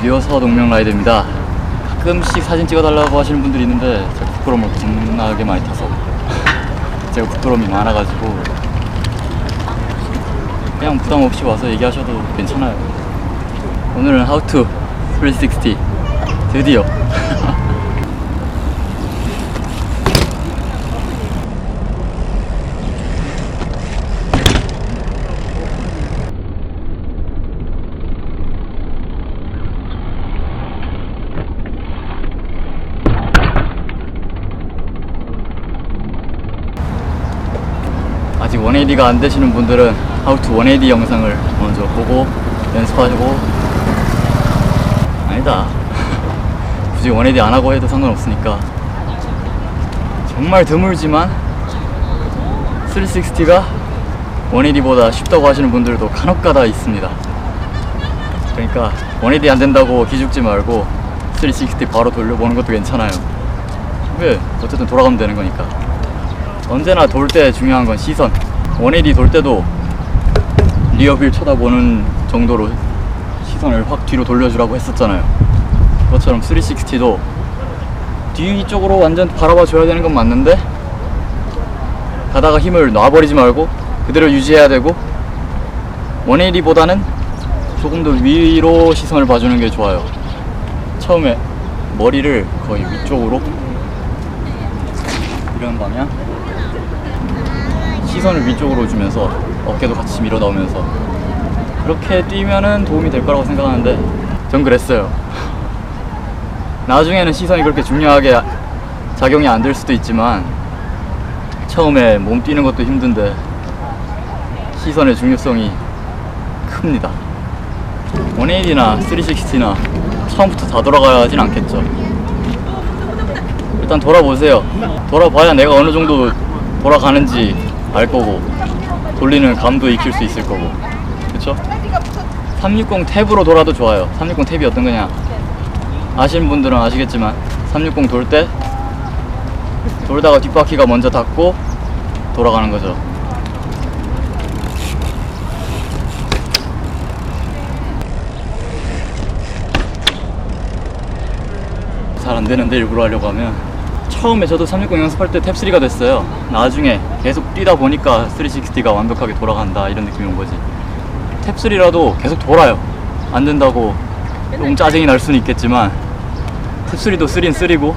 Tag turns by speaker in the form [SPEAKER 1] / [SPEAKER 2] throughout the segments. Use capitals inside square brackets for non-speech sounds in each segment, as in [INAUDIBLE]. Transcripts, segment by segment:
[SPEAKER 1] 류어서 동명 라이드입니다. 가끔씩 사진 찍어달라고 하시는 분들이 있는데 제가 부끄러움을 겁나게 많이 타서 [LAUGHS] 제가 부끄러움이 많아가지고 그냥 부담 없이 와서 얘기하셔도 괜찮아요. 오늘은 to 360 드디어 [LAUGHS] 아직 180가 안 되시는 분들은 How to 180 영상을 먼저 보고 연습하시고. 아니다. [LAUGHS] 굳이 180 안 하고 해도 상관없으니까. 정말 드물지만 360가 180보다 쉽다고 하시는 분들도 간혹가다 있습니다. 그러니까 180 안 된다고 기죽지 말고 360 바로 돌려보는 것도 괜찮아요. 왜? 어쨌든 돌아가면 되는 거니까 언제나 돌 때 중요한 건 시선. 180돌 때도 리어뷰 쳐다보는 정도로 시선을 확 뒤로 돌려주라고 했었잖아요. 그것처럼 360도 뒤쪽으로 완전 바라봐 줘야 되는 건 맞는데 가다가 힘을 놔버리지 말고 그대로 유지해야 되고 180보다는 조금 더 위로 시선을 봐주는 게 좋아요. 처음에 머리를 거의 위쪽으로 이런 방향 시선을 위쪽으로 주면서 어깨도 같이 밀어 넣으면서 그렇게 뛰면은 도움이 될 거라고 생각하는데 전 그랬어요. [LAUGHS] 나중에는 시선이 그렇게 중요하게 작용이 안 될 수도 있지만 처음에 몸 뛰는 것도 힘든데 시선의 중요성이 큽니다. 180나 360나 처음부터 다 돌아가야 하진 않겠죠. 일단 돌아보세요. 돌아봐야 내가 어느 정도 돌아가는지 알 거고 돌리는 감도 익힐 수 있을 거고. 그쵸? 360 탭으로 돌아도 좋아요. 360 탭이 어떤 거냐? 아시는 분들은 아시겠지만 360 돌 때 돌다가 뒷바퀴가 먼저 닿고 돌아가는 거죠. 잘 안 되는데 일부러 하려고 하면 처음에 저도 360 연습할 때 탭3가 됐어요. 나중에 계속 뛰다 보니까 360가 완벽하게 돌아간다 이런 느낌이 온 거지. 탭3라도 계속 돌아요. 안 된다고 조금 짜증이 날 수는 있겠지만 탭3도 3인 3고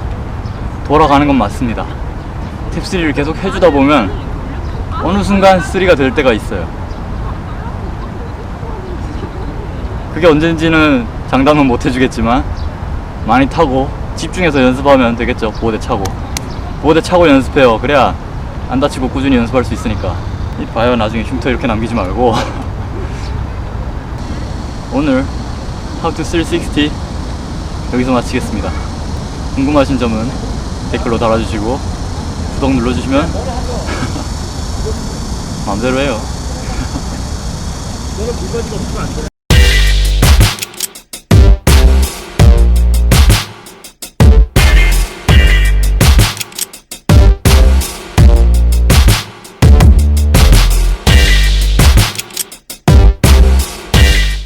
[SPEAKER 1] 돌아가는 건 맞습니다. 탭3를 계속 해주다 보면 어느 순간 3가 될 때가 있어요. 그게 언젠지는 장담은 못 해주겠지만 많이 타고 집중해서 연습하면 되겠죠. 보호대 차고. 보호대 차고 연습해요. 그래야 안 다치고 꾸준히 연습할 수 있으니까. 이 봐요. 나중에 흉터 이렇게 남기지 말고. [LAUGHS] 오늘 How to 360 여기서 마치겠습니다. 궁금하신 점은 댓글로 달아주시고 구독 눌러주시면 [LAUGHS] 마음대로 해요.